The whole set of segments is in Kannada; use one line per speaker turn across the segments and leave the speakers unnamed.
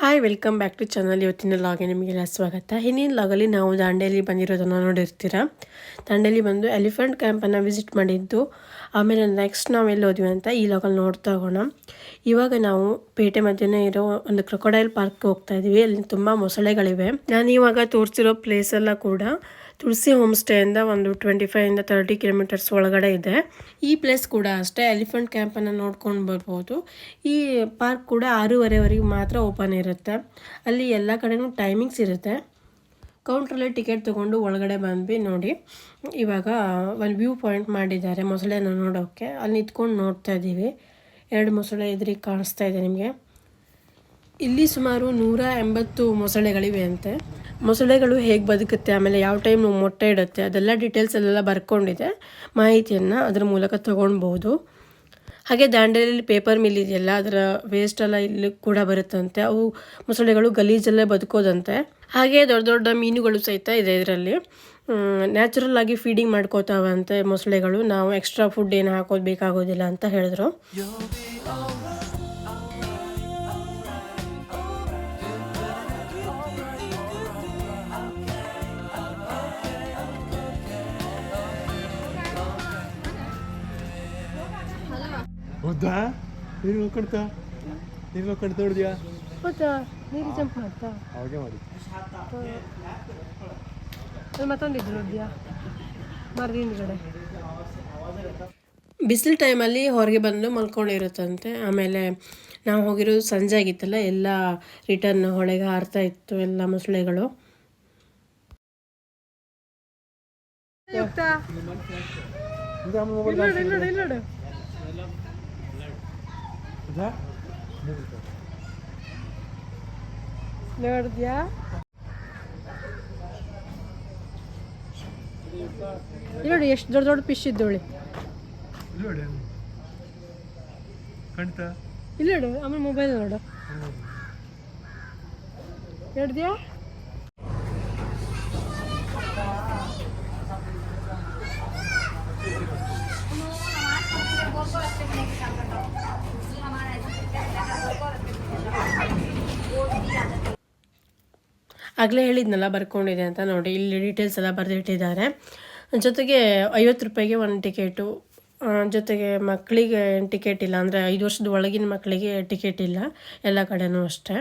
Hi welcome back to channel ಇವತ್ತಿನ ಲಾಗೆ ನಿಮಗೆಲ್ಲ ಸ್ವಾಗತ. ಹಿಂದಿನ ಲಾಗಲ್ಲಿ ನಾವು ದಾಂಡೇಲಿ ಬಂದಿರೋದನ್ನು ನೋಡಿರ್ತೀರ? ದಾಂಡೇಲಿ ಬಂದು ಎಲಿಫೆಂಟ್ ಕ್ಯಾಂಪನ್ನು ವಿಸಿಟ್ ಮಾಡಿದ್ದು. ಆಮೇಲೆ ನೆಕ್ಸ್ಟ್ ನಾವು ಎಲ್ಲಿ ಹೋದ್ವಿ ಅಂತ ಈ ಲಾಗಲ್ಲಿ ನೋಡ್ತಾ ಹೋಗೋಣ. ಇವಾಗ ನಾವು ಪೇಟೆ ಮಧ್ಯನೇ ಇರೋ ಒಂದು ಕ್ರೊಕೊಡೈಲ್ ಪಾರ್ಕ್ಗೆ ಹೋಗ್ತಾ ಇದ್ದೀವಿ ಅಲ್ಲಿ ತುಂಬ ಮೊಸಳೆಗಳಿವೆ. ನಾನು ಇವಾಗ ತೋರಿಸಿರೋ ಪ್ಲೇಸೆಲ್ಲ ಕೂಡ ತುಳಸಿ ಹೋಮ್ ಸ್ಟೇಯಿಂದ ಒಂದು ಟ್ವೆಂಟಿ ಫೈವಿಂದ ತರ್ಟಿ ಕಿಲೋಮೀಟರ್ಸ್ ಒಳಗಡೆ ಇದೆ. ಈ ಪ್ಲೇಸ್ ಕೂಡ ಅಷ್ಟೇ, ಎಲಿಫೆಂಟ್ ಕ್ಯಾಂಪನ್ನು ನೋಡ್ಕೊಂಡು ಬರ್ಬೋದು. ಈ ಪಾರ್ಕ್ ಕೂಡ ಆರೂವರೆವರೆಗೆ ಮಾತ್ರ ಓಪನ್ ಇರುತ್ತೆ. ಅಲ್ಲಿ ಎಲ್ಲ ಕಡೆನೂ ಟೈಮಿಂಗ್ಸ್ ಇರುತ್ತೆ. ಕೌಂಟ್ರಲ್ಲೇ ಟಿಕೆಟ್ ತೊಗೊಂಡು ಒಳಗಡೆ ಬಂದ್ವಿ ನೋಡಿ. ಇವಾಗ ಒಂದು ವ್ಯೂ ಪಾಯಿಂಟ್ ಮಾಡಿದ್ದಾರೆ ಮೊಸಳೆನ ನೋಡೋಕ್ಕೆ ಅಲ್ಲಿ ನಿಂತ್ಕೊಂಡು ನೋಡ್ತಾ ಇದ್ದೀವಿ ಎರಡು ಮೊಸಳೆ ಎದುರಿಗೆ ಕಾಣಿಸ್ತಾ ಇದೆ ನಿಮಗೆ. ಇಲ್ಲಿ ಸುಮಾರು ನೂರ ಎಂಬತ್ತು ಮೊಸಳೆಗಳಿವೆ ಅಂತೆ. ಮೊಸಳೆಗಳು ಹೇಗೆ ಬದುಕುತ್ತೆ, ಆಮೇಲೆ ಯಾವ ಟೈಮ್ ಮೊಟ್ಟೆ ಇಡುತ್ತೆ, ಅದೆಲ್ಲ ಡೀಟೇಲ್ಸ್ ಎಲ್ಲ ಬರ್ಕೊಂಡಿದೆ. ಮಾಹಿತಿಯನ್ನು ಅದರ ಮೂಲಕ ತೊಗೊಳ್ಬೋದು ಹಾಗೆ ದಾಂಡೇಲಿಯಲ್ಲಿ ಪೇಪರ್ ಮಿಲ್ ಇದೆಯಲ್ಲ, ಅದರ ವೇಸ್ಟ್ ಎಲ್ಲ ಇಲ್ಲಿ ಕೂಡ ಬರುತ್ತಂತೆ. ಅವು ಮೊಸಳೆಗಳು ಗಲೀಜಲ್ಲೇ ಬದುಕೋದಂತೆ. ಹಾಗೆ ದೊಡ್ಡ ದೊಡ್ಡ ಮೀನುಗಳು ಸಹಿತ ಇದೆ ಇದರಲ್ಲಿ. ನ್ಯಾಚುರಲ್ ಆಗಿ ಫೀಡಿಂಗ್ ಮಾಡ್ಕೋತಾವಂತೆ ಮೊಸಳೆಗಳು. ನಾವು ಎಕ್ಸ್ಟ್ರಾ ಫುಡ್ ಏನು ಹಾಕೋದು ಬೇಕಾಗೋದಿಲ್ಲ ಅಂತ ಹೇಳಿದ್ರು.
ಹೌದಾ ನೀರು ನೋಡ್ಕೊಳ್ತಾ ನೀರು ನೋಡ್ಕೊಂಡು ತೋಡಿದ್ಯಾ
ಹೌದಾ ನೀರು ಜಂಪ್ ಮಾಡ್ತಾ?
ಹಾಗೆ ಮಾಡಿ.
ಮತ್ತೊಂದಿದ್ದು ನೋಡಿದ್ಯಾ? ಮರದ ಹಿಂದ್ಗಡೆ. ಬಿಸಿಲು ಟೈಮಲ್ಲಿ ಹೊರಗೆ ಬಂದು ಮಲ್ಕೊಂಡಿರುತ್ತಂತೆ. ಆಮೇಲೆ ನಾವು ಹೋಗಿರೋದು ಸಂಜೆ ಆಗಿತ್ತಲ್ಲ ಎಲ್ಲ ರಿಟರ್ನ್ ಹೊಳೆಗೆ ಹಾರ್ತಾ ಇತ್ತು ಎಲ್ಲ ಮೊಸಳೆಗಳು
ಇದು ಆಮೇಲೆ ಮೊಬೈಲ್ ಹೌದಾ
ನೋಡಿದ್ಯಾ ನೋಡಿ ಎಷ್ಟು ದೊಡ್ಡ ದೊಡ್ಡ ಪಿಶ್ ಇದ್ದೋಳಿ
ಇಲ್ಲಿ ನೋಡಿ ಕಾಣ್ತಾ
ಇಲ್ಲ ನೋಡು ಆಮೇಲೆ ಮೊಬೈಲ್ ನೋಡು ನೋಡಿದ್ಯಾ ಆಗಲೇ ಹೇಳಿದ್ನಲ್ಲ, ಬರ್ಕೊಂಡಿದೆ ಅಂತ ನೋಡಿ, ಇಲ್ಲಿ ಡೀಟೇಲ್ಸ್ ಎಲ್ಲ ಬರೆದಿಟ್ಟಿದ್ದಾರೆ. ಜೊತೆಗೆ ಐವತ್ತು ರೂಪಾಯಿಗೆ ಒಂದು ಟಿಕೆಟು ಜೊತೆಗೆ ಮಕ್ಕಳಿಗೆ ಟಿಕೆಟ್ ಇಲ್ಲ, ಅಂದರೆ ಐದು ವರ್ಷದ ಒಳಗಿನ ಮಕ್ಕಳಿಗೆ ಟಿಕೆಟ್ ಇಲ್ಲ, ಎಲ್ಲ ಕಡೆಯೂ ಅಷ್ಟೇ.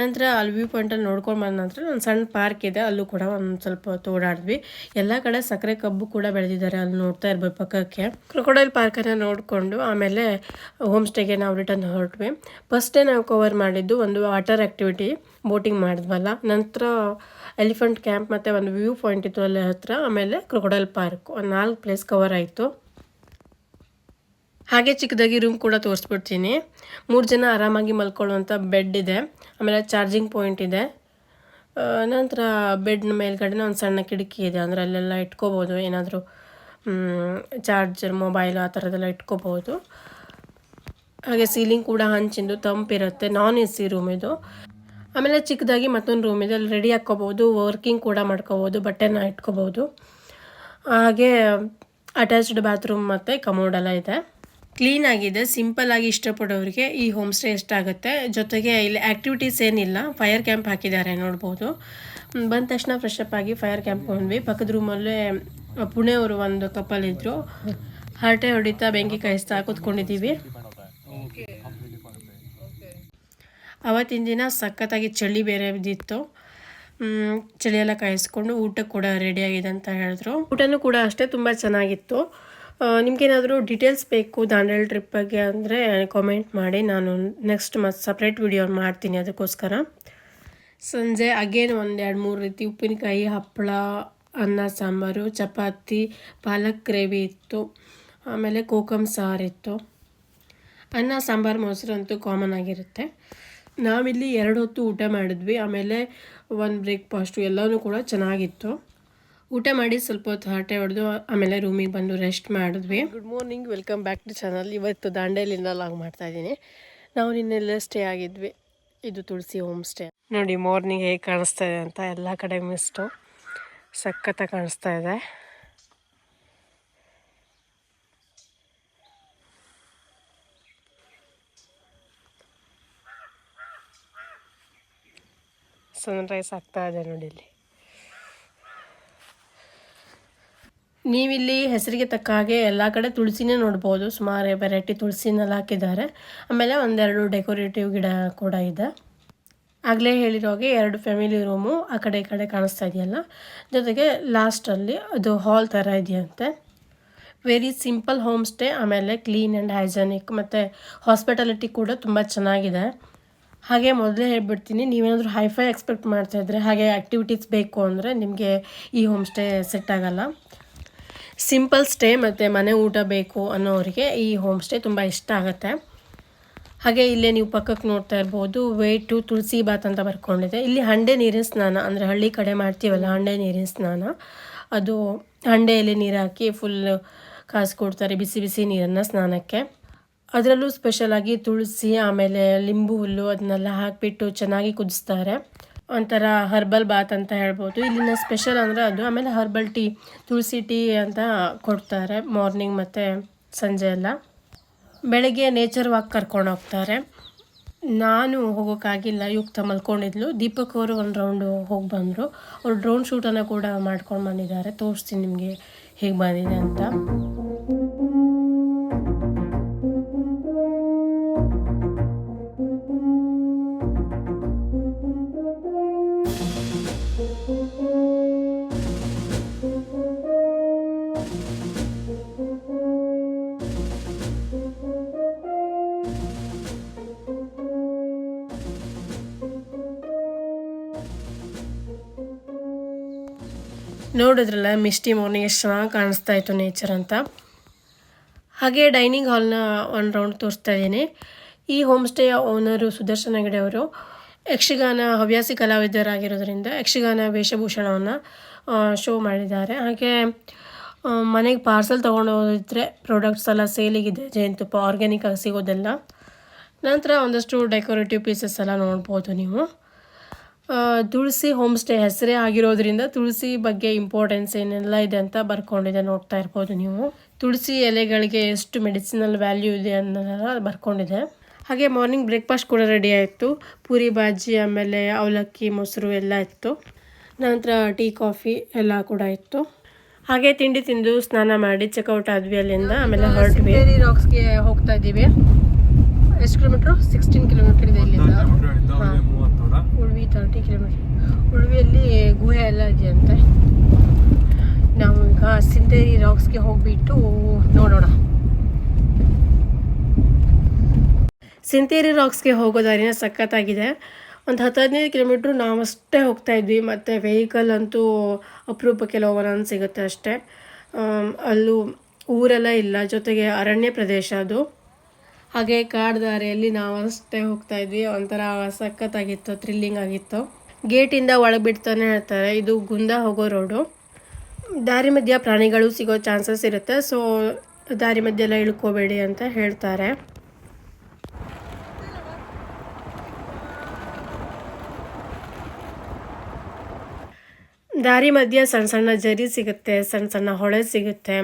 ನಂತರ ಅಲ್ಲಿ ವ್ಯೂ ಪಾಯಿಂಟಲ್ಲಿ ನೋಡ್ಕೊಂಡು ಬಂದ ನಂತರ ಒಂದು ಸಣ್ಣ ಪಾರ್ಕ್ ಇದೆ. ಅಲ್ಲೂ ಕೂಡ ಒಂದು ಸ್ವಲ್ಪ ಓಡಾಡಿದ್ವಿ ಎಲ್ಲ ಕಡೆ ಸಕ್ಕರೆ ಕಬ್ಬು ಕೂಡ ಬೆಳೆದಿದ್ದಾರೆ ಅಲ್ಲಿ ನೋಡ್ತಾ ಇರ್ಬೋದು ಪಕ್ಕಕ್ಕೆ. ಕ್ರೊಕೊಡೈಲ್ ಪಾರ್ಕನ್ನು ನೋಡಿಕೊಂಡು ಆಮೇಲೆ ಹೋಮ್ ಸ್ಟೇಗೆ ನಾವು ರಿಟರ್ನ್ ಹೊರಟ್ವಿ. ಫಸ್ಟ್ ಡೇ ನಾವು ಕವರ್ ಮಾಡಿದ್ದು ಒಂದು ವಾಟರ್ ಆ್ಯಕ್ಟಿವಿಟಿ ಬೋಟಿಂಗ್ ಮಾಡಿದ್ವಲ್ಲ. ನಂತರ ಎಲಿಫೆಂಟ್ ಕ್ಯಾಂಪ್ ಮತ್ತು ಒಂದು ವ್ಯೂ ಪಾಯಿಂಟ್ ಇತ್ತು ಅಲ್ಲಿ ಹತ್ರ. ಆಮೇಲೆ ಕ್ರೊಕೊಡೈಲ್ ಪಾರ್ಕ್ ಒಂದು ನಾಲ್ಕು ಪ್ಲೇಸ್ ಕವರ್ ಆಯಿತು. ಹಾಗೆ ಚಿಕ್ಕದಾಗಿ ರೂಮ್ ಕೂಡ ತೋರಿಸ್ಬಿಡ್ತೀನಿ. ಮೂರು ಜನ ಆರಾಮಾಗಿ ಮಲ್ಕೊಳ್ಳುವಂಥ ಬೆಡ್ ಇದೆ. ಆಮೇಲೆ ಚಾರ್ಜಿಂಗ್ ಪಾಯಿಂಟ್ ಇದೆ. ನಂತರ ಬೆಡ್ನ ಮೇಲ್ಗಡೆನೇ ಒಂದು ಸಣ್ಣ ಕಿಟಕಿ ಇದೆ. ಅಂದರೆ ಅಲ್ಲೆಲ್ಲ ಇಟ್ಕೋಬೋದು. ಏನಾದರೂ ಚಾರ್ಜರ್ ಮೊಬೈಲ್ ಆ ಥರದ್ದೆಲ್ಲ ಇಟ್ಕೋಬೋದು. ಹಾಗೆ ಸೀಲಿಂಗ್ ಕೂಡ ಹಂಚಿಂದು ತಂಪಿರುತ್ತೆ ನಾನ್ ಎ ಸಿ ರೂಮ್ ಇದು. ಆಮೇಲೆ ಚಿಕ್ಕದಾಗಿ ಮತ್ತೊಂದು ರೂಮ್ ಇದೆ. ಅಲ್ಲಿ ರೆಡಿ ಹಾಕ್ಕೋಬೋದು. ವರ್ಕಿಂಗ್ ಕೂಡ ಮಾಡ್ಕೋಬೋದು. ಬಟ್ಟೆನ ಇಟ್ಕೋಬೋದು. ಹಾಗೆ ಅಟ್ಯಾಚ್ಡ್ ಬಾತ್ರೂಮ್ ಮತ್ತು ಕಮೋಡೆಲ್ಲ ಇದೆ. ಕ್ಲೀನ್ ಆಗಿದೆ ಸಿಂಪಲ್ ಆಗಿ ಇಷ್ಟಪಡೋರಿಗೆ ಈ ಹೋಮ್ ಸ್ಟೇ ಇಷ್ಟ ಆಗುತ್ತೆ ಜೊತೆಗೆ ಇಲ್ಲಿ ಆ್ಯಕ್ಟಿವಿಟೀಸ್ ಏನಿಲ್ಲ ಫೈರ್ ಕ್ಯಾಂಪ್ ಹಾಕಿದ್ದಾರೆ ನೋಡ್ಬೋದು. ಬಂದ ತಕ್ಷಣ ಫ್ರೆಶ್ ಅಪ್ ಆಗಿ ಫೈರ್ ಕ್ಯಾಂಪ್ ಬಂದ್ವಿ. ಪಕ್ಕದ ರೂಮಲ್ಲೇ ಪುಣೆಯವರು ಒಂದು ಕಪಲ್ ಇದ್ರು. ಹರಟೆ ಹೊಡಿತಾ ಬೆಂಕಿ ಕಾಯಿಸ್ತಾ ಕೂತ್ಕೊಂಡಿದ್ದೀವಿ. ಅವತ್ತಿನ ದಿನ ಸಖತ್ತಾಗಿ ಚಳಿ ಬೇರೆ ಬಿದ್ದಿತ್ತು ಚಳಿಯೆಲ್ಲ ಕಾಯಿಸ್ಕೊಂಡು ಊಟ ಕೂಡ ರೆಡಿಯಾಗಿದೆ ಅಂತ ಹೇಳಿದ್ರು. ಊಟನೂ ಕೂಡ ಅಷ್ಟೇ ತುಂಬ ಚೆನ್ನಾಗಿತ್ತು. ನಿಮ್ಗೇನಾದರೂ ಡೀಟೇಲ್ಸ್ ಬೇಕು ದಾಂಡೇಲಿ ಟ್ರಿಪ್ ಬಗ್ಗೆ ಅಂದರೆ ಕಾಮೆಂಟ್ ಮಾಡಿ. ನಾನು ನೆಕ್ಸ್ಟ್ ಮತ್ತು ಸಪ್ರೇಟ್ ವಿಡಿಯೋ ಮಾಡ್ತೀನಿ ಅದಕ್ಕೋಸ್ಕರ. ಸಂಜೆ ಅಗೇನ್ ಒಂದು ಎರಡು ಮೂರು ರೀತಿ ಉಪ್ಪಿನಕಾಯಿ, ಹಪ್ಪಳ, ಅನ್ನ, ಸಾಂಬಾರು, ಚಪಾತಿ, ಪಾಲಕ್ ಗ್ರೇವಿ ಇತ್ತು. ಆಮೇಲೆ ಕೋಕಮ್ ಸಾರಿತ್ತು ಅನ್ನ, ಸಾಂಬಾರು, ಮೊಸರು ಕಾಮನ್ ಆಗಿರುತ್ತೆ. ನಾವಿಲ್ಲಿ ಎರಡು ಹೊತ್ತು ಊಟ ಮಾಡಿದ್ವಿ. ಆಮೇಲೆ ಒಂದು ಬ್ರೇಕ್ಫಾಸ್ಟು ಎಲ್ಲನೂ ಕೂಡ ಚೆನ್ನಾಗಿತ್ತು. ಊಟ ಮಾಡಿ ಸ್ವಲ್ಪ ಹೊತ್ತು ಹರಟೆ ಹೊಡೆದು ಆಮೇಲೆ ರೂಮಿಗೆ ಬಂದು ರೆಸ್ಟ್ ಮಾಡಿದ್ವಿ. Good morning welcome back to channel ಇವತ್ತು ದಾಂಡೇಲಿಂದ ಲಾಗ್ ಮಾಡ್ತಾ ಇದ್ದೀನಿ. ನಾವು ನಿನ್ನೆಲ್ಲ ಸ್ಟೇ ಆಗಿದ್ವಿ. ಇದು ತುಳಸಿ ಹೋಮ್ ಸ್ಟೇ ನೋಡಿ ಮಾರ್ನಿಂಗ್ ಹೇಗೆ ಕಾಣಿಸ್ತಾ ಇದೆ ಅಂತ ಎಲ್ಲ ಕಡೆ ಮಿಸ್ಟು ಸಖತ್ತಾಗಿ ಕಾಣಿಸ್ತಾ ಇದೆ. ಸನ್ರೈಸ್ ಆಗ್ತಾ ಇದೆ ನೋಡಿ ಇಲ್ಲಿ. ನೀವಿಲ್ಲಿ ಹೆಸರಿಗೆ ತಕ್ಕ ಹಾಗೆ ಎಲ್ಲ ಕಡೆ ತುಳಸಿನೇ ನೋಡ್ಬೋದು. ಸುಮಾರು ವೆರೈಟಿ ತುಳಸಿನೆಲ್ಲ ಹಾಕಿದ್ದಾರೆ. ಆಮೇಲೆ ಒಂದೆರಡು ಡೆಕೋರೇಟಿವ್ ಗಿಡ ಕೂಡ ಇದೆ. ಆಗಲೇ ಹೇಳಿರೋ ಹಾಗೆ ಎರಡು ಫ್ಯಾಮಿಲಿ ರೂಮು ಆ ಕಡೆ ಈ ಕಡೆ ಕಾಣಿಸ್ತಾ ಇದೆಯಲ್ಲ? ಜೊತೆಗೆ ಲಾಸ್ಟಲ್ಲಿ ಅದು ಹಾಲ್ ಥರ ಇದೆಯಂತೆ. ವೆರಿ ಸಿಂಪಲ್ ಹೋಮ್ ಸ್ಟೇ ಆಮೇಲೆ ಕ್ಲೀನ್ ಆ್ಯಂಡ್ ಹೈಜೆನಿಕ್ ಮತ್ತು ಹಾಸ್ಪಿಟಾಲಿಟಿ ಕೂಡ ತುಂಬ ಚೆನ್ನಾಗಿದೆ. ಹಾಗೆ ಮೊದಲೇ ಹೇಳ್ಬಿಡ್ತೀನಿ, ನೀವೇನಾದರೂ ಹೈಫೈ ಎಕ್ಸ್ಪೆಕ್ಟ್ ಮಾಡ್ತಾಯಿದ್ರೆ ಹಾಗೆ ಆ್ಯಕ್ಟಿವಿಟೀಸ್ ಬೇಕು ಅಂದರೆ ನಿಮಗೆ ಈ ಹೋಮ್ ಸ್ಟೇ ಸೆಟ್ ಆಗಲ್ಲ. ಸಿಂಪಲ್ ಸ್ಟೇ ಮತ್ತು ಮನೆ ಊಟ ಬೇಕು ಅನ್ನೋರಿಗೆ ಈ ಹೋಮ್ ಸ್ಟೇ ತುಂಬ ಇಷ್ಟ ಆಗುತ್ತೆ. ಹಾಗೆ ಇಲ್ಲೇ ನೀವು ಪಕ್ಕಕ್ಕೆ ನೋಡ್ತಾ ಇರ್ಬೋದು ವೇ ಟು ತುಳಸಿ ಬಾತ್ ಅಂತ ಬರ್ಕೊಂಡಿದೆ. ಇಲ್ಲಿ ಹಂಡೆ ನೀರಿನ ಸ್ನಾನ, ಅಂದರೆ ಹಳ್ಳಿ ಕಡೆ ಮಾಡ್ತೀವಲ್ಲ ಹಂಡೆ ನೀರಿನ ಸ್ನಾನ, ಅದು ಹಂಡೆಯಲ್ಲಿ ನೀರು ಹಾಕಿ ಫುಲ್ ಕಾಸು ಕೊಡ್ತಾರೆ ಬಿಸಿ ಬಿಸಿ ನೀರನ್ನು ಸ್ನಾನಕ್ಕೆ. ಅದರಲ್ಲೂ ಸ್ಪೆಷಲಾಗಿ ತುಳಸಿ, ಆಮೇಲೆ ಲಿಂಬು ಹುಲ್ಲು ಅದನ್ನೆಲ್ಲ ಹಾಕಿಬಿಟ್ಟು ಚೆನ್ನಾಗಿ ಕುದಿಸ್ತಾರೆ. ಒಂಥರ ಹರ್ಬಲ್ ಬಾತ್ ಅಂತ ಹೇಳ್ಬೋದು. ಇಲ್ಲಿನ ಸ್ಪೆಷಲ್ ಅಂದರೆ ಅದು. ಆಮೇಲೆ ಹರ್ಬಲ್ ಟೀ ತುಳಸಿ ಟೀ ಅಂತ ಕೊಡ್ತಾರೆ ಮಾರ್ನಿಂಗ್ ಮತ್ತು ಸಂಜೆ ಎಲ್ಲ. ಬೆಳಗ್ಗೆ ನೇಚರ್ ವಾಕ್ ಕರ್ಕೊಂಡು ಹೋಗ್ತಾರೆ. ನಾನು ಹೋಗೋಕ್ಕಾಗಿಲ್ಲ ಯುಕ್ತ ಮಲ್ಕೊಂಡಿದ್ಲು ದೀಪಕ್ ಅವರು ಒಂದು ರೌಂಡು ಹೋಗಿ ಬಂದರು. ಅವ್ರು ಡ್ರೋನ್ ಶೂಟನ್ನು ಕೂಡ ಮಾಡ್ಕೊಂಡು ಬಂದಿದ್ದಾರೆ. ತೋರಿಸ್ತೀನಿ ನಿಮಗೆ ಹೇಗೆ ಬಂದಿದೆ ಅಂತ. ನೋಡಿದ್ರಲ್ಲ ಮಿಸ್ಟಿ ಮಾರ್ನಿಂಗ್ ಎಷ್ಟು ಚೆನ್ನಾಗಿ ಕಾಣಿಸ್ತಾ ಇತ್ತು ನೇಚರ್ ಅಂತ. ಹಾಗೆ ಡೈನಿಂಗ್ ಹಾಲ್ನ ಒಂದು ರೌಂಡ್ ತೋರಿಸ್ತಾ ಇದ್ದೀನಿ. ಈ ಹೋಮ್ ಸ್ಟೇಯ ಓನರು ಸುದರ್ಶನ ಹೆಗಡೆ ಅವರು, ಯಕ್ಷಗಾನ ಹವ್ಯಾಸಿ ಕಲಾವಿದರಾಗಿರೋದ್ರಿಂದ ಯಕ್ಷಗಾನ ವೇಷಭೂಷಣವನ್ನು ಶೋ ಮಾಡಿದ್ದಾರೆ. ಹಾಗೆ ಮನೆಗೆ ಪಾರ್ಸಲ್ ತೊಗೊಂಡು ಹೋಗಿದ್ರೆ ಪ್ರಾಡಕ್ಟ್ಸ್ ಎಲ್ಲ ಸೇಲಿಗಿದೆ ಜೇನುತುಪ್ಪ ಆರ್ಗ್ಯಾನಿಕ್ ಆಗಿ ಸಿಗೋದೆಲ್ಲ. ನಂತರ ಒಂದಷ್ಟು ಡೆಕೋರೇಟಿವ್ ಪೀಸಸ್ ಎಲ್ಲ ನೋಡ್ಬೋದು ನೀವು. ತುಳಸಿ ಹೋಮ್ ಸ್ಟೇ ಹೆಸರೇ ಆಗಿರೋದ್ರಿಂದ ತುಳಸಿ ಬಗ್ಗೆ ಇಂಪಾರ್ಟೆನ್ಸ್ ಏನೆಲ್ಲ ಇದೆ ಅಂತ ಬರ್ಕೊಂಡಿದೆ ನೋಡ್ತಾ ಇರ್ಬೋದು ನೀವು. ತುಳಸಿ ಎಲೆಗಳಿಗೆ ಎಷ್ಟು ಮೆಡಿಸಿನಲ್ ವ್ಯಾಲ್ಯೂ ಇದೆ ಅನ್ನೋದೆಲ್ಲ ಬರ್ಕೊಂಡಿದೆ. ಹಾಗೆ ಮಾರ್ನಿಂಗ್ ಬ್ರೇಕ್ಫಾಸ್ಟ್ ಕೂಡ ರೆಡಿ ಆಯಿತು. ಪೂರಿ ಬಾಜಿ ಆಮೇಲೆ ಅವಲಕ್ಕಿ ಮೊಸರು ಎಲ್ಲ ಇತ್ತು. ನಂತರ ಟೀ ಕಾಫಿ ಎಲ್ಲ ಕೂಡ ಇತ್ತು. ಹಾಗೆ ತಿಂಡಿ ತಿಂದು ಸ್ನಾನ ಮಾಡಿ ಚೆಕ್ಔಟ್ ಆದ್ವಿ ಅಲ್ಲಿಂದ ಆಮೇಲೆ ಹೊರಟ್ವಿ ರಾಕ್ಸ್ಗೆ ಹೋಗ್ತಾ ಇದ್ದೀವಿ. ಎಷ್ಟು ಕಿಲೋಮೀಟ್ರು ಸಿಕ್ಸ್ಟೀನ್ ಕಿಲೋಮೀಟರ್ ಇದೆ ಇಲ್ಲಿಂದ ಹಾಂ
ಮೂವತ್ತೋಡ
ಉಳ್ವಿ ತರ್ಟಿ ಕಿಲೋಮೀಟರ್ ಉಳ್ವಿಯಲ್ಲಿ ಗುಹೆ ಎಲ್ಲ ಇದೆಯಂತೆ ಸಿಂತೇರಿ ರಾಕ್ಸ್ಗೆ ಹೋಗ್ಬಿಟ್ಟು ನೋಡೋಣ. ಸಿಂತೇರಿ ರಾಕ್ಸ್ಗೆ ಹೋಗೋ ದಾರಿನ ಸಖತ್ತಾಗಿದೆ. ಒಂದು ಹತ್ತು ಹದಿನೈದು ಕಿಲೋಮೀಟ್ರ್ ನಾವಷ್ಟೇ ಹೋಗ್ತಾ ಇದ್ವಿ. ಮತ್ತು ವೆಹಿಕಲ್ ಅಂತೂ ಅಪರೂಪಕ್ಕೆ ಒಂದೊಂದು ಸಿಗುತ್ತೆ ಅಷ್ಟೇ. ಅಲ್ಲೂ ಊರೆಲ್ಲ ಇಲ್ಲ. ಜೊತೆಗೆ ಅರಣ್ಯ ಪ್ರದೇಶ ಅದು. ಹಾಗೆ ಕಾಡು ದಾರಿಯಲ್ಲಿ ನಾವಷ್ಟೇ ಹೋಗ್ತಾ ಇದ್ವಿ. ಒಂಥರ ಸಖತ್ತಾಗಿತ್ತು ಥ್ರಿಲ್ಲಿಂಗ್ ಆಗಿತ್ತು. ಗೇಟಿಂದ ಒಳಗೆ ಬಿಡ್ತಾನೆ ಹೇಳ್ತಾರೆ. ಇದು ಗುಂದ ಹೋಗೋ ರೋಡು ದಾರಿ ಮಧ್ಯ ಪ್ರಾಣಿಗಳು ಸಿಗೋ ಚಾನ್ಸಸ್ ಇರುತ್ತೆ ಸೊ ದಾರಿ ಮಧ್ಯೆ ಎಲ್ಲ ಇಳ್ಕೋಬೇಡಿ ಅಂತ ಹೇಳ್ತಾರೆ. ದಾರಿ ಮಧ್ಯೆ ಸಣ್ಣ ಸಣ್ಣ ಜರಿ ಸಿಗುತ್ತೆ, ಸಣ್ಣ ಸಣ್ಣ ಹೊಳೆ ಸಿಗುತ್ತೆ.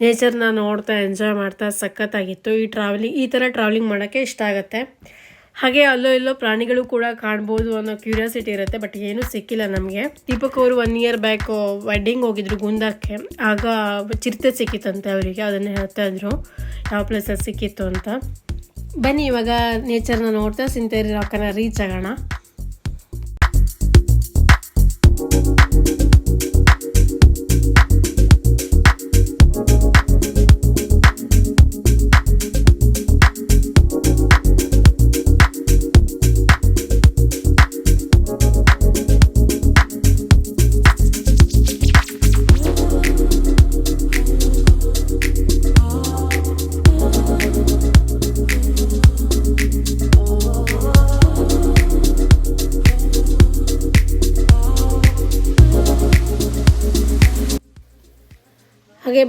ನೇಚರ್ನ ನೋಡ್ತಾ ಎಂಜಾಯ್ ಮಾಡ್ತಾ ಸಖತ್ತಾಗಿತ್ತು. ಈ ಟ್ರಾವೆಲಿಂಗ್ ಈ ಥರ ಟ್ರಾವೆಲಿಂಗ್ ಮಾಡೋಕ್ಕೆ ಇಷ್ಟ ಆಗುತ್ತೆ. ಹಾಗೆ ಅಲ್ಲೋ ಇಲ್ಲೋ ಪ್ರಾಣಿಗಳು ಕೂಡ ಕಾಣ್ಬೋದು ಅನ್ನೋ ಕ್ಯೂರಿಯಾಸಿಟಿ ಇರುತ್ತೆ, ಬಟ್ ಏನೂ ಸಿಕ್ಕಿಲ್ಲ ನಮಗೆ. ದೀಪಕ್ ಅವರು ಒನ್ ಇಯರ್ ಬ್ಯಾಕ್ ವೆಡ್ಡಿಂಗ್ ಹೋಗಿದ್ರು ಗುಂದಕ್ಕೆ ಆಗ ಚಿರತೆ ಸಿಕ್ಕಿತ್ತಂತೆ ಅವರಿಗೆ, ಅದನ್ನು ಹೇಳ್ತಾ ಇದ್ರು, ಯಾವ ಪ್ಲೇಸಲ್ಲಿ ಸಿಕ್ಕಿತ್ತು ಅಂತ. ಬನ್ನಿ ಇವಾಗ ನೇಚರ್ನ ನೋಡ್ತಾ ಸಿಂತೇರಿ ರಾಕನ ರೀಚ್ ಆಗೋಣ.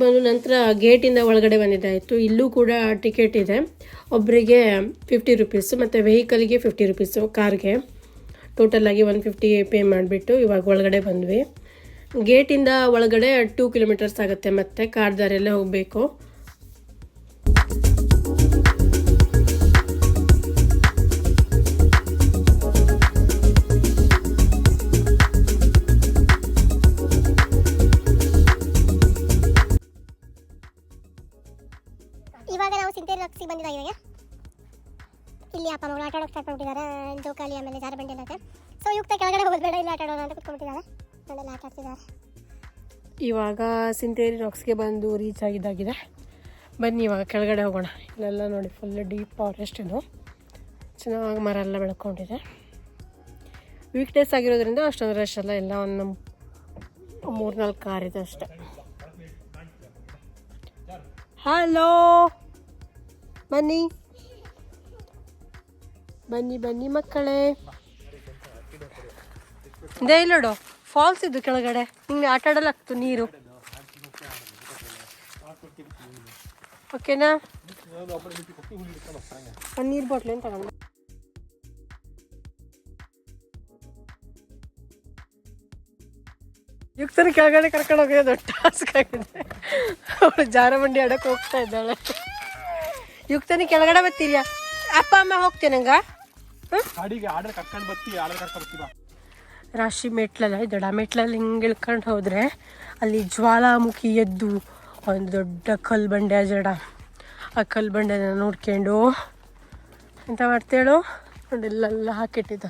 ಬಂದು ನಂತರ ಗೇಟಿಂದ ಒಳಗಡೆ ಬಂದಿದ್ದಾಯಿತು. ಇಲ್ಲೂ ಕೂಡ ಟಿಕೆಟ್ ಇದೆ. ಒಬ್ಬರಿಗೆ ಫಿಫ್ಟಿ ರುಪೀಸು ಮತ್ತು ವೆಹಿಕಲ್ಗೆ ಫಿಫ್ಟಿ ರುಪೀಸು ಕಾರ್ಗೆ. ಟೋಟಲಾಗಿ ಒನ್ ಫಿಫ್ಟಿ ಪೇ ಮಾಡಿಬಿಟ್ಟು ಇವಾಗ ಒಳಗಡೆ ಬಂದ್ವಿ. ಗೇಟಿಂದ ಒಳಗಡೆ ಟೂ ಕಿಲೋಮೀಟರ್ಸ್ ಆಗುತ್ತೆ ಮತ್ತು, ಕಾರ್ ದಾರಿಯಲ್ಲೇ ಹೋಗಬೇಕು.
ಆಮೇಲೆ ಜಾರಬಂಡಿ ಎಲ್ಲ ಇದೆ ಸೊ ಯುಕ್ತ ಕೆಳಗಡೆ ಹೋಗೋದು ಇಲ್ಲಿ ಇಲ್ಲ ಆಟ ಆಡೋಣ ಅಂತ ಕುತ್ಕೊಂಡಿದ್ದಾರೆ ಮನೇಲಿ ಆಟ ಆಡ್ತಿದ್ದಾರೆ
ಇವಾಗ ಸಿಂತೇರಿ ರಾಕ್ಸ್ಗೆ ಬಂದು ರೀಚ್ ಆಗಿದ್ದಾಗಿದೆ. ಬನ್ನಿ, ಇವಾಗ ಕೆಳಗಡೆ ಹೋಗೋಣ. ಇಲ್ಲೆಲ್ಲ ನೋಡಿ ಫುಲ್ ಡೀಪ್ ಫಾರೆಸ್ಟ್ ಇದು. ಚೆನ್ನಾಗಿ ಮರ ಎಲ್ಲ ಬೆಳ್ಕೊಂಡಿದೆ. ವೀಕ್ ಡೇಸ್ ಆಗಿರೋದ್ರಿಂದ ಅಷ್ಟೊಂದು ರಶ್ ಎಲ್ಲ ಎಲ್ಲ ಒಂದು ಮೂರ್ನಾಲ್ಕು ಕಾರ್ ಇದೆ ಅಷ್ಟೆ. ಹಲೋ ಬನ್ನಿ. ಬನ್ನಿ ಬನ್ನಿ ಮಕ್ಕಳೇ. ಇದೇ ಇಲ್ಲೋಡು ಫಾಲ್ಸ್ ಇದು ಕೆಳಗಡೆ. ಹಿಂಗೆ ಆಟ ಆಡಲಾಗ್ತು ನೀರು. ಓಕೆನಾ ನೀರು ಬಾಟ್ಲಿ ಅಂತ ಯುಕ್ತನ ಕೆಳಗಡೆ ಕರ್ಕೊಂಡು ಹೋಗೋದು ದೊಡ್ಡ ಟಾಸ್ಕ್ ಆಗಿದೆ. ಅವಳು ಜಾರಬಂಡಿ ಆಡಕ್ಕೆ ಹೋಗ್ತಾ ಇದ್ದಾಳೆ. ಯುಕ್ತನ ಕೆಳಗಡೆ ಬರ್ತೀರಿಯಾ ಅಪ್ಪ, ಅಮ್ಮ ಹೋಗ್ತೇನಂಗ ರಾಶಿ ಮೆಟ್ಲಲ್ಲ ದೊಡ್ಡ ಮೆಟ್ಲಲ್ಲಿ ಹಿಂಗೆ ಇಳ್ಕೊಂಡು ಹೋದರೆ ಅಲ್ಲಿ ಜ್ವಾಲಾಮುಖಿ ಎದ್ದು ಒಂದು ದೊಡ್ಡ ಕಲ್ಲು ಬಂಡೆ ಜಡ ಆ ಕಲ್ಲು ಬಂಡೆನ ನೋಡ್ಕೊಂಡು ಎಂತ ಮಾಡ್ತೇಳು ನೋಡಿ, ಇಲ್ಲೆಲ್ಲ ಹಾಕಿಟ್ಟಿದ್ದ.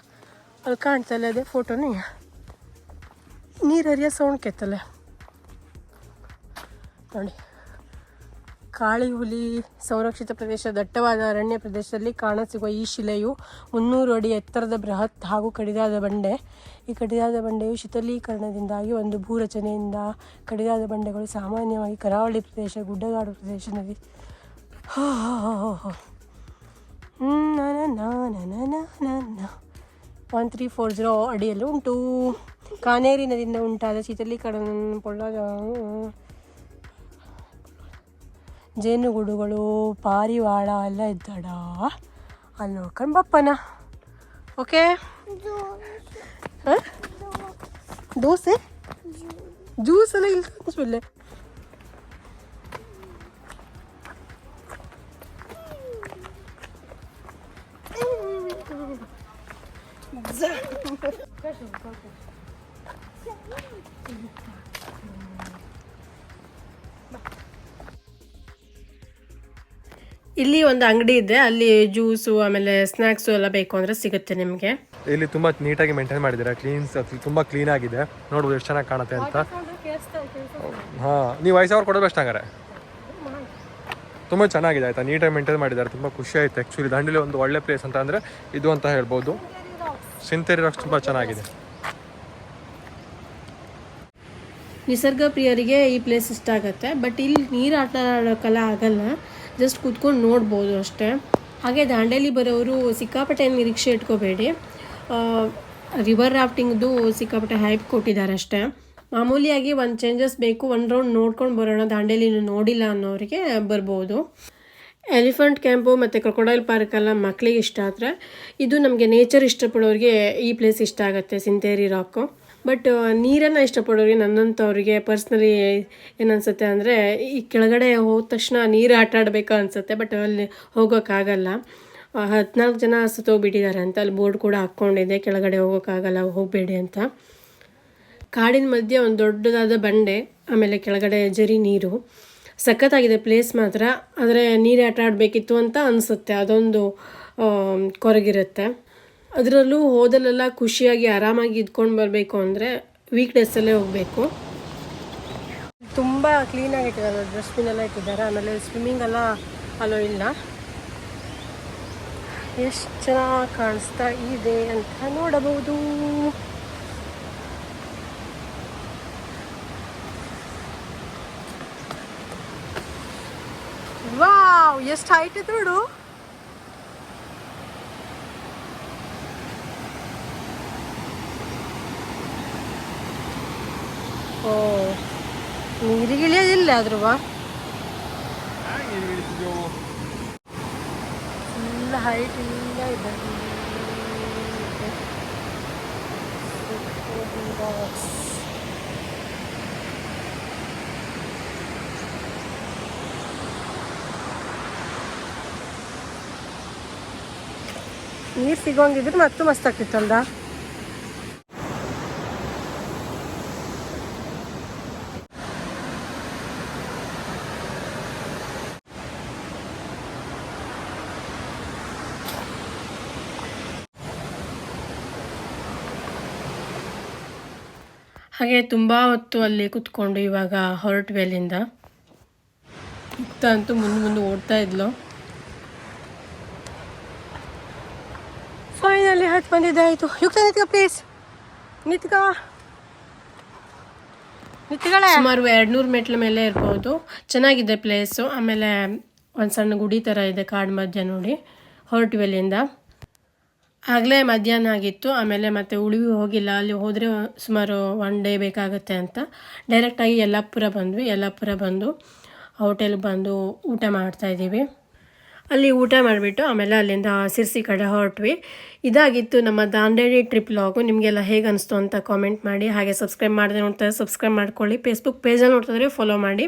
ಅಲ್ಲಿ ಕಾಣ್ತಲ್ಲ ಅದೇ ಫೋಟೋನೇ ನೀರು ಹರಿಯೋ ಸೌಂಡ್ ಕೆತ್ತಲ್ಲ ನೋಡಿ. ಕಾಳಿ ಹುಲಿ ಸಂರಕ್ಷಿತ ಪ್ರದೇಶ ದಟ್ಟವಾದ ಅರಣ್ಯ ಪ್ರದೇಶದಲ್ಲಿ ಕಾಣಸಿಗುವ ಈ ಶಿಲೆಯು ಮುನ್ನೂರು ಅಡಿ ಎತ್ತರದ ಬೃಹತ್ ಹಾಗೂ ಕಡಿದಾದ ಬಂಡೆ. ಈ ಕಡಿದಾದ ಬಂಡೆಯು ಶಿಥಲೀಕರಣದಿಂದಾಗಿ ಒಂದು ಭೂರಚನೆಯಿಂದ ಕಡಿದಾದ ಬಂಡೆಗಳು ಸಾಮಾನ್ಯವಾಗಿ ಕರಾವಳಿ ಪ್ರದೇಶ, ಗುಡ್ಡಗಾಡು ಪ್ರದೇಶದಲ್ಲಿ. ಒನ್, ತ್ರೀ, ಫೋರ್, ಜೀರೋ ಅಡಿಯಲ್ಲಿ ಉಂಟು ಕಾನೇರಿ ನದಿಯಿಂದ ಉಂಟಾದ ಶೀತಲೀಕರಣ ಪೊಳ್ಳದ ಜೇನುಗೂಡುಗಳು ಪಾರಿವಾಳ ಎಲ್ಲ ಇದ್ದಾಡ. ಅಲ್ಲಿ ನೋಡ್ಕೊಂಡು ಬಪ್ಪನ. ಓಕೆ ದೋಸೆ? ಜ್ಯೂಸ್ ಎಲ್ಲ ಇಲ್ಲ ಅನ್ಸ್ಬಿಡ್ಲೆ ಇಲ್ಲಿ ಒಂದು ಅಂಗಡಿ ಇದೆ ಅಲ್ಲಿ ಜ್ಯೂಸು ಆಮೇಲೆ ಸ್ನ್ಯಾಕ್ಸು ಎಲ್ಲ ಬೇಕು ಅಂದರೆ ಸಿಗುತ್ತೆ ನಿಮಗೆ.
ಇಲ್ಲಿ ತುಂಬಾ ನೀಟಾಗಿ ಮೇಂಟೈನ್ ಮಾಡಿದ್ದಾರೆ ಕ್ಲೀನ್ಸ್ ತುಂಬಾ ಕ್ಲೀನ್ ಆಗಿದೆ. ನೋಡ್ಬೋದು ಎಷ್ಟು ಚೆನ್ನಾಗಿ ಕಾಣುತ್ತೆ ಅಂತ. ಹಾ ನೀವು ಐದು ಸಾವಿರ ಕೊಡೋದು ಹಂಗಾರೆ? ತುಂಬ ಚೆನ್ನಾಗಿದೆ ಆಯ್ತಾ? ನೀಟಾಗಿ ಮೇಂಟೈನ್ ಮಾಡಿದ್ದಾರೆ ತುಂಬ ಖುಷಿ ಆಯ್ತು ಆ್ಯಕ್ಚುಲಿ ದಂಡಲಿ ಒಂದು ಒಳ್ಳೆ ಪ್ಲೇಸ್ ಅಂತ ಅಂದ್ರೆ ಇದು ಅಂತ ಹೇಳ್ಬೋದು. ಸಿಂತೇರಿ ರಾಕ್ಸ್ ತುಂಬ ಚೆನ್ನಾಗಿದೆ.
ನಿಸರ್ಗ ಪ್ರಿಯರಿಗೆ ಈ ಪ್ಲೇಸ್ ಇಷ್ಟ ಆಗುತ್ತೆ ಬಟ್ ಇಲ್ಲಿ ನೀರು ಆಟ ಆಡೋಕ್ಕೆಲ್ಲ ಆಗಲ್ಲ. ಜಸ್ಟ್ ಕೂತ್ಕೊಂಡು ನೋಡ್ಬೋದು ಅಷ್ಟೇ. ಹಾಗೆ ದಾಂಡೇಲಿ ಬರೋರು ಸಿಕ್ಕಾಪಟ್ಟೆ ನಿರೀಕ್ಷೆ ಇಟ್ಕೋಬೇಡಿ. ರಿವರ್ ರಾಫ್ಟಿಂಗ್ದು ಸಿಕ್ಕಾಪಟ್ಟೆ ಹೈಪ್ ಕೊಟ್ಟಿದ್ದಾರೆ ಅಷ್ಟೇ. ಮಾಮೂಲಿಯಾಗಿ ಒಂದು ಚೇಂಜಸ್ ಬೇಕು, ಒಂದು ರೌಂಡ್ ನೋಡ್ಕೊಂಡು ಬರೋಣ, ದಾಂಡೇಲಿನ ನೋಡಿಲ್ಲ ಅನ್ನೋರಿಗೆ ಬರ್ಬೋದು. ಎಲಿಫೆಂಟ್ ಕ್ಯಾಂಪು ಮತ್ತು ಕ್ರೊಕೊಡೈಲ್ ಪಾರ್ಕ್ ಎಲ್ಲ ಮಕ್ಕಳಿಗೆ ಇಷ್ಟ ಆದರೆ, ಇದು ನಮಗೆ ನೇಚರ್ ಇಷ್ಟಪಡೋರಿಗೆ ಈ ಪ್ಲೇಸ್ ಇಷ್ಟ ಆಗುತ್ತೆ ಸಿಂತೇರಿ ರಾಕು ಬಟ್ ನೀರನ್ನು ಇಷ್ಟಪಡೋರಿಗೆ, ನನ್ನಂಥವ್ರಿಗೆ ಪರ್ಸ್ನಲಿ ಏನನ್ಸುತ್ತೆ ಅಂದರೆ, ಈ ಕೆಳಗಡೆ ಹೋದ ತಕ್ಷಣ ನೀರು ಆಟ ಆಡಬೇಕು ಅನಿಸುತ್ತೆ ಬಟ್ ಅಲ್ಲಿ ಹೋಗೋಕ್ಕಾಗಲ್ಲ. ಹದಿನಾಲ್ಕು ಜನ ಸತ್ತೋಗ್ಬಿಟ್ಟಿದ್ದಾರೆ ಅಂತ, ಅಲ್ಲಿ ಬೋರ್ಡ್ ಕೂಡ ಹಾಕ್ಕೊಂಡಿದೆ, ಕೆಳಗಡೆ ಹೋಗೋಕ್ಕಾಗಲ್ಲ, ಹೋಗಬೇಡಿ ಅಂತ. ಕಾಡಿನ ಮಧ್ಯೆ ಒಂದು ದೊಡ್ಡದಾದ ಬಂಡೆ, ಆಮೇಲೆ ಕೆಳಗಡೆ ಜರಿ ನೀರು. ಸಖತ್ತಾಗಿದೆ ಪ್ಲೇಸ್ ಮಾತ್ರ, ಆದರೆ ನೀರು ಆಟ ಆಡಬೇಕಿತ್ತು ಅಂತ ಅನಿಸುತ್ತೆ, ಅದೊಂದು ಕೊರಗಿರುತ್ತೆ. ಅದರಲ್ಲೂ ಹೋದಲ್ಲೆಲ್ಲ ಖುಷಿಯಾಗಿ ಆರಾಮಾಗಿ ಇದ್ಕೊಂಡು ಬರಬೇಕು ಅಂದರೆ ವೀಕ್ನೆಸ್ಸಲ್ಲೇ ಹೋಗಬೇಕು. ತುಂಬ ಕ್ಲೀನಾಗಿ ಇಟ್ಟಿದ್ದಾರೆ ಡಸ್ಟ್ಬಿನ್ ಎಲ್ಲ ಇಟ್ಟಿದ್ದಾರೆ, ಆಮೇಲೆ ಸ್ವಿಮ್ಮಿಂಗ್ ಎಲ್ಲ ಅಲೋ ಇಲ್ಲ. ಎಷ್ಟು ಚೆನ್ನಾಗಿ ಕಾಣಿಸ್ತಾ ಇದೆ ಅಂತ ನೋಡಬಹುದು. ವಾವ್, ಎಷ್ಟು ಹೈಟ್ ಇದೆ ನೋಡು. ಓ ನೀರಿಗಿಳಿಯೋದಿಲ್ಲ ಆದ್ರೂ ಫುಲ್ ಹೈಟ್ ಇಲ್ಲ ಇದೆ ನೀರು ಸಿಗೋಂಗಿದ್ರೆ ಮತ್ತೂ ಮಸ್ತ್ ಆಗ್ತಿತ್ತಲ್ದ ಹಾಗೆ ತುಂಬ ಹೊತ್ತು ಅಲ್ಲಿ ಕುತ್ಕೊಂಡು ಇವಾಗ ಹೊರಟ್ವಿ ಅಲ್ಲಿಂದ. ಅಂತೂ ಮುಂದೆ ಮುಂದೆ ಓಡ್ತಾ ಇದ್ಲು. ಫೈನಲಿ ಹತ್ತು ಬಂದಿದ್ದಾಯಿತು ಯುಕ್ತ ನಿತ್ಕ ಪ್ಲೀಸ್ ನಿತ್ಕ. ಸುಮಾರು ಎರಡ್ನೂರು ಮೆಟ್ಲ ಮೇಲೆ ಇರ್ಬೋದು. ಚೆನ್ನಾಗಿದೆ ಪ್ಲೇಸು ಆಮೇಲೆ ಒಂದು ಸಣ್ಣ ಗುಡಿ ಥರ ಇದೆ ಕಾಡು ಮಧ್ಯ ನೋಡಿ. ಹೊರಟ್ವಿ ಅಲ್ಲಿಂದ. ಆಗಲೇ ಮಧ್ಯಾಹ್ನ ಆಗಿತ್ತು. ಆಮೇಲೆ ಮತ್ತೆ ಉಳಿವಿ ಹೋಗಿಲ್ಲ. ಅಲ್ಲಿ ಹೋದರೆ ಸುಮಾರು ಒನ್ ಡೇ ಬೇಕಾಗುತ್ತೆ ಅಂತ. ಡೈರೆಕ್ಟಾಗಿ ಯಲ್ಲಾಪುರ ಬಂದ್ವಿ. ಯಲ್ಲಾಪುರ ಬಂದು ಹೋಟೆಲ್ಗೆ ಬಂದು ಊಟ ಮಾಡ್ತಾಯಿದ್ದೀವಿ ಅಲ್ಲಿ ಊಟ ಮಾಡಿಬಿಟ್ಟು ಆಮೇಲೆ ಅಲ್ಲಿಂದ ಸಿರ್ಸಿ ಕಡೆ ಹೊರಟ್ವಿ. ಇದಾಗಿತ್ತು ನಮ್ಮ ದಾಂಡೇಡಿ ಟ್ರಿಪ್ ಲಾಗು ನಿಮಗೆಲ್ಲ ಹೇಗೆ ಅನಿಸ್ತು ಅಂತ ಕಾಮೆಂಟ್ ಮಾಡಿ. ಹಾಗೆ ಸಬ್ಸ್ಕ್ರೈಬ್ ಮಾಡಿದ್ರೆ ನೋಡ್ತಾರೆ ಸಬ್ಸ್ಕ್ರೈಬ್ ಮಾಡ್ಕೊಳ್ಳಿ. ಫೇಸ್ಬುಕ್ ಪೇಜಲ್ಲಿ ನೋಡ್ತಿದ್ರೆ ಫಾಲೋ ಮಾಡಿ.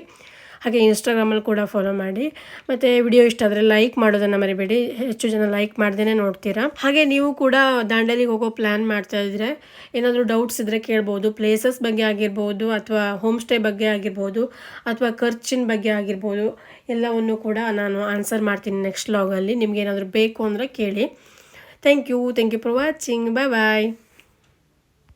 ಹಾಗೆ ಇನ್ಸ್ಟಾಗ್ರಾಮಲ್ಲಿ ಕೂಡ ಫಾಲೋ ಮಾಡಿ. ಮತ್ತು ವಿಡಿಯೋ ಇಷ್ಟ ಆದರೆ ಲೈಕ್ ಮಾಡೋದನ್ನು ಮರಿಬೇಡಿ. ಹೆಚ್ಚು ಜನ ಲೈಕ್ ಮಾಡ್ದೇ ನೋಡ್ತೀರಾ. ಹಾಗೆ ನೀವು ಕೂಡ ದಾಂಡೇಲಿಗೆ ಹೋಗೋ ಪ್ಲ್ಯಾನ್ ಮಾಡ್ತಾ ಇದ್ರೆ, ಏನಾದರೂ ಡೌಟ್ಸ್ ಇದ್ದರೆ ಕೇಳ್ಬೋದು. ಪ್ಲೇಸಸ್ ಬಗ್ಗೆ ಆಗಿರ್ಬೋದು, ಅಥವಾ ಹೋಮ್ ಸ್ಟೇ ಬಗ್ಗೆ ಆಗಿರ್ಬೋದು, ಅಥವಾ ಖರ್ಚಿನ ಬಗ್ಗೆ ಆಗಿರ್ಬೋದು, ಎಲ್ಲವನ್ನು ಕೂಡ ನಾನು ಆನ್ಸರ್ ಮಾಡ್ತೀನಿ ನೆಕ್ಸ್ಟ್ ಲಾಗಲ್ಲಿ ನಿಮ್ಗೆ ಏನಾದರೂ ಬೇಕು ಅಂದರೆ ಕೇಳಿ. Thank you thank you for watching bye bye